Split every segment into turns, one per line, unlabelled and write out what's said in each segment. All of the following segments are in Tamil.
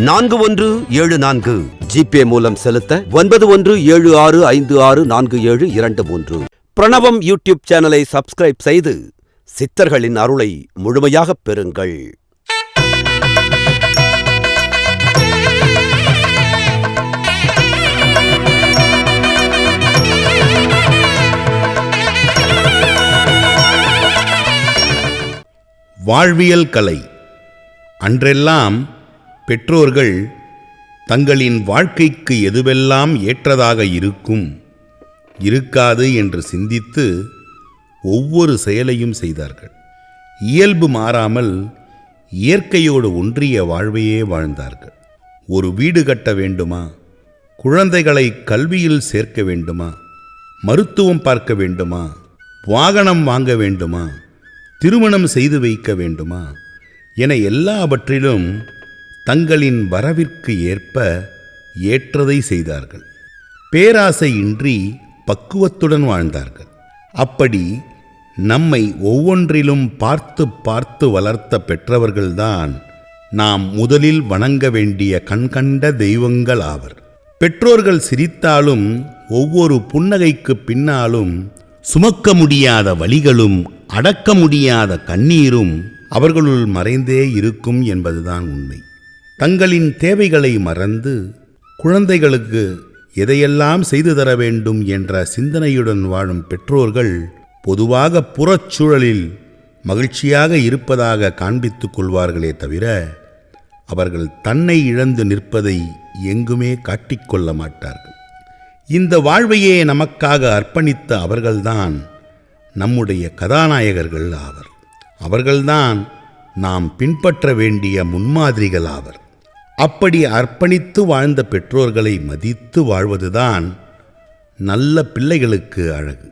நான்கு ஒன்று ஏழு நான்கு. ஜிபே மூலம் செலுத்த ஒன்பது ஒன்று ஏழு ஆறு ஐந்து ஆறு நான்கு ஏழு இரண்டு மூன்று. பிரணவம் யூடியூப் சேனலை சப்ஸ்கிரைப் செய்து சித்தர்களின் அருளை முழுமையாகப் பெறுங்கள்.
வாழ்வியல் கலை. அன்றெல்லாம் பெற்றோர்கள் தங்களின் வாழ்க்கைக்கு எதுவெல்லாம் ஏற்றதாக இருக்கும் இருக்காது என்று சிந்தித்து ஒவ்வொரு செயலையும் செய்தார்கள். இயல்பு மாறாமல் இயற்கையோடு ஒன்றிய வாழ்வையே வாழ்ந்தார்கள். ஒரு வீடு கட்ட வேண்டுமா? குழந்தைகளை கல்வியில் சேர்க்க வேண்டுமா? மருத்துவம் பார்க்க வேண்டுமா? வாகனம் வாங்க வேண்டுமா? திருமணம் செய்து வைக்க வேண்டுமா? என எல்லாவற்றிலும் தங்களின் வரவிற்கு ஏற்ப ஏற்றதை செய்தார்கள். பேராசையின்றி பக்குவத்துடன் வாழ்ந்தார்கள். அப்படி நம்மை ஒவ்வொன்றிலும் பார்த்து பார்த்து வளர்த்த பெற்றவர்கள்தான் நாம் முதலில் வணங்க வேண்டிய கண்கண்ட தெய்வங்கள் ஆவர். பெற்றோர்கள் சிரித்தாலும் ஒவ்வொரு புன்னகைக்கு பின்னாலும் சுமக்க முடியாத வழிகளும் அடக்க முடியாத கண்ணீரும் அவர்களுள் மறைந்தே இருக்கும் என்பதுதான் உண்மை. தங்களின் தேவைகளை மறந்து குழந்தைகளுக்கு எதையெல்லாம் செய்து தர வேண்டும் என்ற சிந்தனையுடன் வாழும் பெற்றோர்கள் பொதுவாக புறச்சூழலில் மகிழ்ச்சியாக இருப்பதாக காண்பித்துக் கொள்வார்களே தவிர அவர்கள் தன்னை இழந்து நிற்பதை எங்குமே காட்டிக்கொள்ள மாட்டார்கள். இந்த வாழ்வையே நமக்காக அர்ப்பணித்த அவர்கள்தான் நம்முடைய கதாநாயகர்கள் ஆவர். அவர்கள்தான் நாம் பின்பற்ற வேண்டிய முன்மாதிரிகள் ஆவர். அப்படி அர்ப்பணித்து வாழ்ந்த பெற்றோர்களை மதித்து வாழ்வதுதான் நல்ல பிள்ளைகளுக்கு அழகு.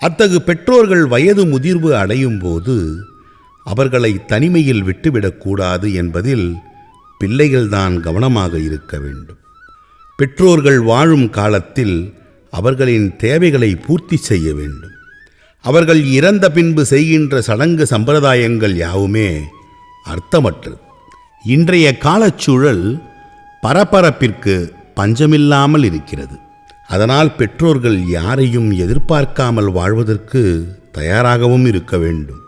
அத்தகு பெற்றோர்கள் வயது முதிர்வு அடையும் போது அவர்களை தனிமையில் விட்டுவிடக்கூடாது என்பதில் பிள்ளைகள்தான் கவனமாக இருக்க வேண்டும். பெற்றோர்கள் வாழும் காலத்தில் அவர்களின் தேவைகளை பூர்த்தி செய்ய வேண்டும். அவர்கள் இறந்த பின்பு செய்கின்ற சடங்கு சம்பிரதாயங்கள் யாவுமே அர்த்தமற்றது. இன்றைய காலச்சூழல் பரபரப்பிற்கு பஞ்சமில்லாமல் இருக்கிறது. அதனால் பெற்றோர்கள் யாரையும் எதிர்பார்க்காமல் வாழ்வதற்கு தயாராகவும் இருக்க வேண்டும்.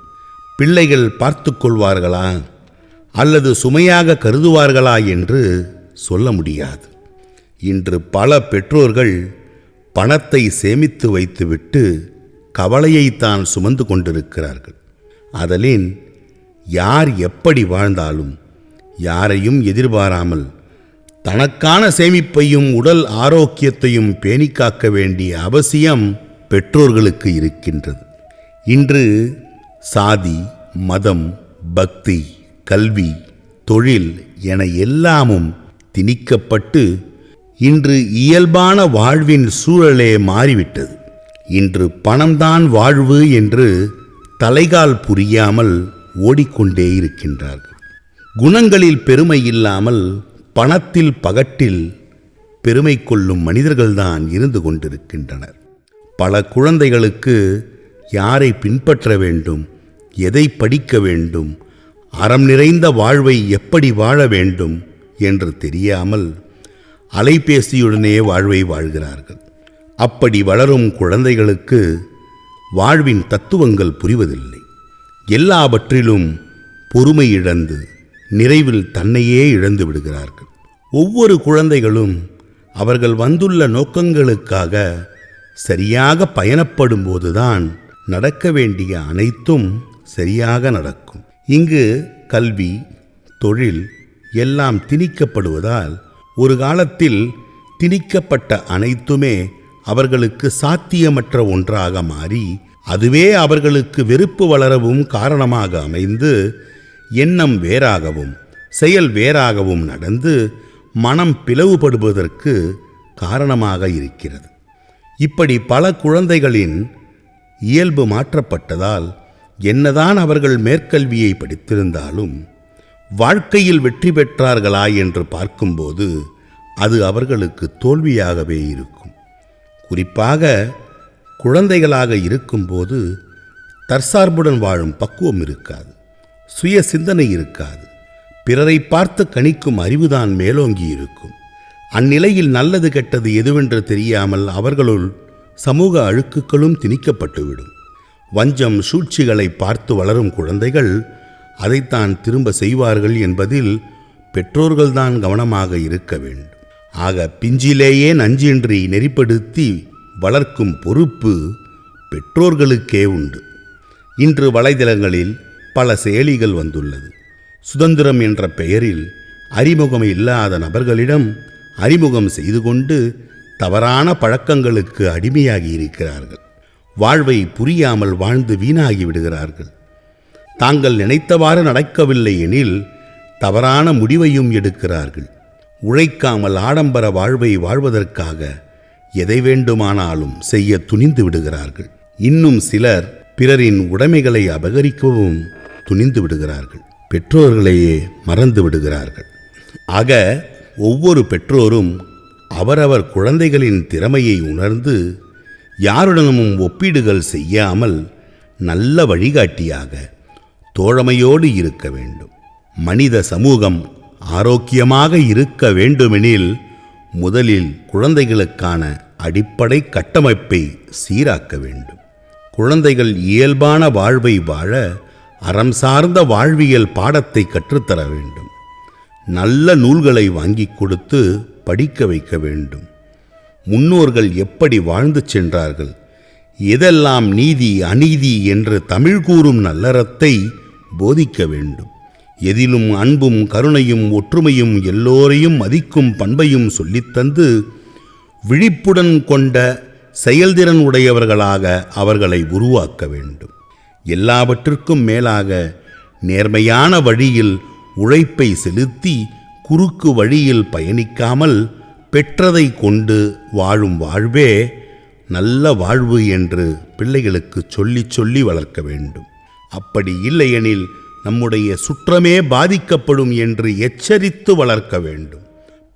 பிள்ளைகள் பார்த்து கொள்வார்களா? அல்லது சுமையாக கருதுவார்களா என்று சொல்ல முடியாது. இன்று பல பெற்றோர்கள் பணத்தை சேமித்து வைத்துவிட்டு கவலையைத்தான் சுமந்து கொண்டிருக்கிறார்கள். அதலின் யார் எப்படி வாழ்ந்தாலும் யாரையும் எதிர்பாராமல் தனக்கான சேமிப்பையும் உடல் ஆரோக்கியத்தையும் பேணிக்காக்க வேண்டிய அவசியம் பெற்றோர்களுக்கு இருக்கின்றது. இன்று சாதி மதம் பக்தி கல்வி தொழில் என எல்லாமும் திணிக்கப்பட்டு இன்று இயல்பான வாழ்வின் சூழலே மாறிவிட்டது. இன்று பணம்தான் வாழ்வு என்று தலைகால் புரியாமல் ஓடிக்கொண்டே இருக்கின்றார்கள். குணங்களில் பெருமை இல்லாமல் பணத்தில் பகட்டில் பெருமை கொள்ளும் மனிதர்கள்தான் இருந்து கொண்டிருக்கின்றனர். பல குழந்தைகளுக்கு யாரை பின்பற்ற வேண்டும் எதை படிக்க வேண்டும் அறம் நிறைந்த வாழ்வை எப்படி வாழ வேண்டும் என்று தெரியாமல் அலைபேசியுடனே வாழ்வை வாழ்கிறார்கள். அப்படி வளரும் குழந்தைகளுக்கு வாழ்வின் தத்துவங்கள் புரிவதில்லை. எல்லாவற்றிலும் பொறுமை இழந்து நிறைவில் தன்னையே இழந்து விடுகிறார்கள். ஒவ்வொரு குழந்தைகளும் அவர்கள் வந்துள்ள நோக்கங்களுக்காக சரியாக பயணப்படும் போதுதான் நடக்க வேண்டிய அனைத்தும் சரியாக நடக்கும். இங்கு கல்வி தொழில் எல்லாம் திணிக்கப்படுவதால் ஒரு காலத்தில் திணிக்கப்பட்ட அனைத்துமே அவர்களுக்கு சாத்தியமற்ற ஒன்றாக மாறி அதுவே அவர்களுக்கு வெறுப்பு வளரவும் காரணமாக அமைந்து எண்ணம் வேறாகவும் செயல் வேறாகவும் நடந்து மனம் பிளவுபடுவதற்கு காரணமாக இருக்கிறது. இப்படி பல குழந்தைகளின் இயல்பு மாற்றப்பட்டதால் என்னதான் அவர்கள் மேற்கல்வியை படித்திருந்தாலும் வாழ்க்கையில் வெற்றி பெற்றார்களா என்று பார்க்கும்போது அது அவர்களுக்கு தோல்வியாகவே இருக்கும். குறிப்பாக குழந்தைகளாக இருக்கும்போது தற்சார்புடன் வாழும் பக்குவம் இருக்காது. சுய சிந்தனை இருக்காது. பிறரை பார்த்து கணிக்கும் அறிவுதான் மேலோங்கி இருக்கும். அந்நிலையில் நல்லது கெட்டது எதுவென்று தெரியாமல் அவர்களுள் சமூக அழுக்குகளும் திணிக்கப்பட்டுவிடும். வஞ்சம் சூழ்ச்சிகளை பார்த்து வளரும் குழந்தைகள் அதைத்தான் திரும்ப செய்வார்கள் என்பதில் பெற்றோர்கள்தான் கவனமாக இருக்க வேண்டும். ஆக பிஞ்சிலேயே நஞ்சின்றி நெறிப்படுத்தி வளர்க்கும் பொறுப்பு பெற்றோர்களுக்கே உண்டு. இன்று வலைதளங்களில் பல செயலிகள் வந்துள்ளது. சுதந்திரம் என்ற பெயரில் அறிமுகம் இல்லாத நபர்களிடம் அறிமுகம் செய்து கொண்டு தவறான பழக்கங்களுக்கு அடிமையாகி இருக்கிறார்கள். வாழ்வை புரியாமல் வாழ்ந்து வீணாகி விடுகிறார்கள். தாங்கள் நினைத்தவாறு நடக்கவில்லை எனில் தவறான முடிவையும் எடுக்கிறார்கள். உழைக்காமல் ஆடம்பர வாழ்வை வாழ்வதற்காக எதை வேண்டுமானாலும் செய்ய துணிந்து விடுகிறார்கள். இன்னும் சிலர் பிறரின் உடைமைகளை அபகரிக்கவும் துணிந்து விடுகிறார்கள். பெற்றோர்களையே மறந்து விடுகிறார்கள். ஆக ஒவ்வொரு பெற்றோரும் அவரவர் குழந்தைகளின் திறமையை உணர்ந்து யாருடனும் ஒப்பீடுகள் செய்யாமல் நல்ல வழிகாட்டியாக தோழமையோடு இருக்க வேண்டும். மனித சமூகம் ஆரோக்கியமாக இருக்க வேண்டுமெனில் முதலில் குழந்தைகளுக்கான அடிப்படை கட்டமைப்பை சீராக்க வேண்டும். குழந்தைகள் இயல்பான வாழ்வை வாழ அறம் சார்ந்த வாழ்வியல் பாடத்தை கற்றுத்தர வேண்டும். நல்ல நூல்களை வாங்கிக் கொடுத்து படிக்க வைக்க வேண்டும். முன்னோர்கள் எப்படி வாழ்ந்து சென்றார்கள்? எதெல்லாம் நீதி அநீதி என்று தமிழ் கூறும் நல்லறத்தை போதிக்க வேண்டும். எதிலும் அன்பும் கருணையும் ஒற்றுமையும் எல்லோரையும் மதிக்கும் பண்பையும் சொல்லித்தந்து விழிப்புடன் கொண்ட செயல்திறன் உடையவர்களாக அவர்களை உருவாக்க வேண்டும். எல்லாவற்றிற்கும் மேலாக நேர்மையான வழியில் உழைப்பை செலுத்தி குறுக்கு வழியில் பயணிக்காமல் பெற்றதை கொண்டு வாழும் வாழ்வே நல்ல வாழ்வு என்று பிள்ளைகளுக்கு சொல்லி சொல்லி வளர்க்க வேண்டும். அப்படி இல்லையெனில் நம்முடைய சுற்றமே பாதிக்கப்படும் என்று எச்சரித்து வளர்க்க வேண்டும்.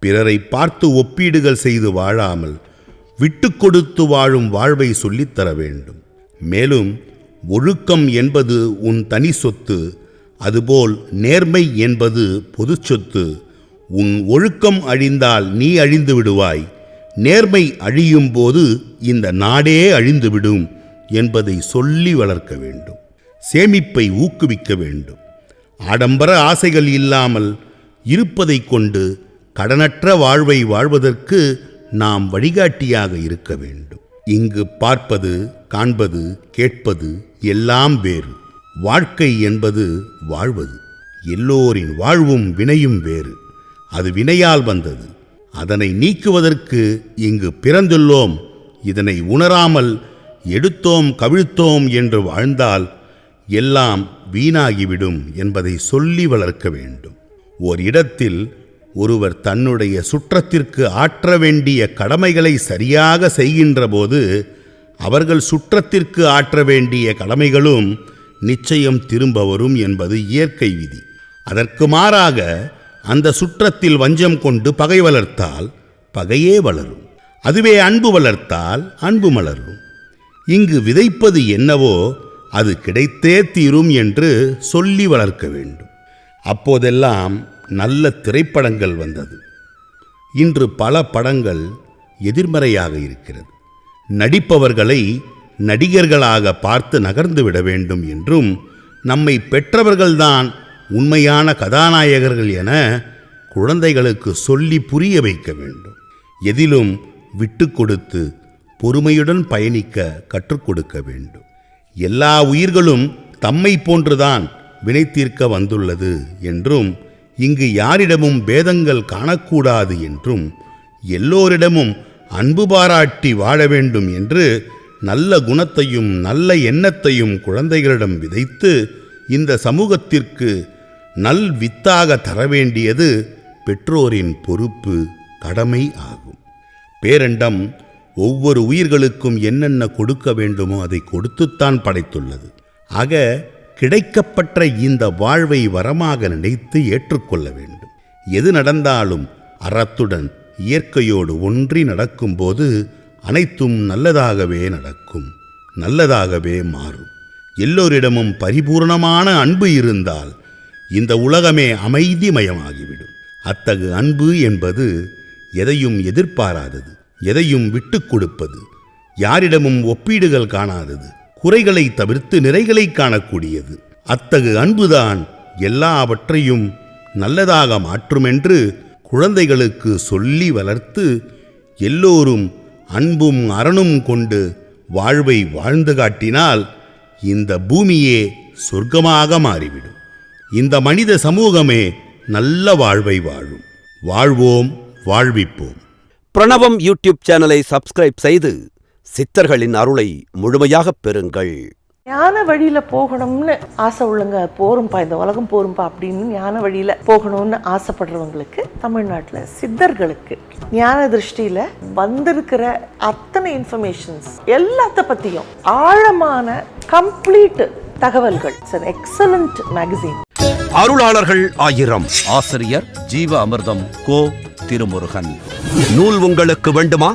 பிறரை பார்த்து ஒப்பீடுகள் செய்து வாழாமல் விட்டு கொடுத்து வாழும் வாழ்வை சொல்லித்தர வேண்டும். மேலும் ஒழுக்கம் என்பது உன் தனி சொத்து அதுபோல் நேர்மை என்பது பொது சொத்து. உன் ஒழுக்கம் அழிந்தால் நீ அழிந்து விடுவாய். நேர்மை அழியும் போது இந்த நாடே அழிந்துவிடும் என்பதை சொல்லி வளர்க்க வேண்டும். சேமிப்பை ஊக்குவிக்க வேண்டும். ஆடம்பர ஆசைகள் இல்லாமல் இருப்பதை கொண்டு கடனற்ற வாழ்வை வாழ்வதற்கு நாம் வழிகாட்டியாக இருக்க வேண்டும். இங்கு பார்ப்பது காண்பது கேட்பது எல்லாம் வேறு. வாழ்க்கை என்பது வாழ்வது. எல்லோரின் வாழ்வும் வினையும் வேறு. அது வினையால் வந்தது. அதனை நீக்குவதற்கு இங்கு பிறந்துள்ளோம். இதனை உணராமல் எடுத்தோம் கவிழ்த்தோம் என்று வாழ்ந்தால் எல்லாம் வீணாகிவிடும் என்பதை சொல்லி வளர்க்க வேண்டும். ஓர் இடத்தில் ஒருவர் தன்னுடைய சுற்றத்திற்கு ஆற்ற வேண்டிய கடமைகளை சரியாக செய்கின்றபோது அவர்கள் சுற்றத்திற்கு ஆற்ற வேண்டிய கடமைகளும் நிச்சயம் திரும்ப வரும் என்பது இயற்கை விதி. அதற்கு மாறாக அந்த சுற்றத்தில் வஞ்சம் கொண்டு பகை வளர்த்தால் பகையே வளரும். அதுவே அன்பு வளர்த்தால் அன்பு மலரும். இங்கு விதைப்பது என்னவோ அது கிடைத்தே தீரும் என்று சொல்லி வளர்க்க வேண்டும். அப்போதெல்லாம் நல்ல திரைப்படங்கள் வந்தது. இன்று பல படங்கள் எதிர்மறையாக இருக்கிறது. நடிப்பவர்களை நடிகர்களாக பார்த்து நகர்ந்து விட வேண்டும் என்றும் நம்மை பெற்றவர்கள்தான் உண்மையான கதாநாயகர்கள் என குழந்தைகளுக்கு சொல்லி புரிய வைக்க வேண்டும். எதிலும் விட்டு கொடுத்து பொறுமையுடன் பயணிக்க கற்றுக் கொடுக்க வேண்டும். எல்லா உயிர்களும் தம்மை போன்றுதான் வினை தீர்க்க வந்துள்ளது என்றும் இங்கு யாரிடமும் பேதங்கள் காணக்கூடாது என்றும் எல்லோரிடமும் அன்பு பாராட்டி வாழ வேண்டும் என்று நல்ல குணத்தையும் நல்ல எண்ணத்தையும் குழந்தைகளிடம் விதைத்து இந்த சமூகத்திற்கு நல் வித்தாக தர வேண்டியது பெற்றோரின் பொறுப்பு கடமை ஆகும். பேரண்டம் ஒவ்வொரு உயிர்களுக்கும் என்னென்ன கொடுக்க வேண்டுமோ அதை கொடுத்துத்தான் படைத்துள்ளது. ஆக கிடைக்கப்பட்ட இந்த வாழ்வை வரமாக நினைத்து ஏற்றுக்கொள்ள வேண்டும். எது நடந்தாலும் அறத்துடன் இயற்கையோடு ஒன்றி நடக்கும்போது அனைத்தும் நல்லதாகவே நடக்கும் நல்லதாகவே மாறும். எல்லோரிடமும் பரிபூர்ணமான அன்பு இருந்தால் இந்த உலகமே அமைதிமயமாகிவிடும். அத்தகு அன்பு என்பது எதையும் எதிர்பாராதது எதையும் விட்டுக் கொடுப்பது யாரிடமும் ஒப்பீடுகள் காணாதது குறைகளை தவிர்த்து நிறைகளை காணக்கூடியது. அத்தகு அன்புதான் எல்லாவற்றையும் நல்லதாக மாற்றுமென்று குழந்தைகளுக்கு சொல்லி வளர்த்து எல்லோரும் அன்பும் அரணும் கொண்டு வாழ்வை வாழ்ந்து காட்டினால் இந்த பூமியே சொர்க்கமாக மாறிவிடும். இந்த மனித சமூகமே நல்ல வாழ்வை வாழும். வாழ்வோம் வாழ்விப்போம்.
பிரணவம் யூடியூப் சேனலை சப்ஸ்கிரைப் செய்து சித்தர்களின் அருளை முழுமையாகப் பெறுங்கள்.
ஞான வழியில போகணும்னு ஆசை உள்ளங்க போரும்பா இந்த உலகம் போரும்பா அப்படின்னு ஞான வழியில போகணும்னு ஆசைப்படுறவங்களுக்கு தமிழ்நாட்டுல சித்தர்களுக்கு ஞான திருஷ்டியில வந்திருக்கிற அத்தனை இன்ஃபர்மேஷன்ஸ் எல்லாத்த பத்தியும் ஆழமான கம்ப்ளீட் தகவல்கள். இட்ஸ் எக்ஸலண்ட் மேகசின்
அருளாளர்கள் ஆயிரம்.
ஆசிரியர் ஜீவ அமிர்தம் கோ திருமுருகன்.
நூல் உங்களுக்கு வேண்டுமா?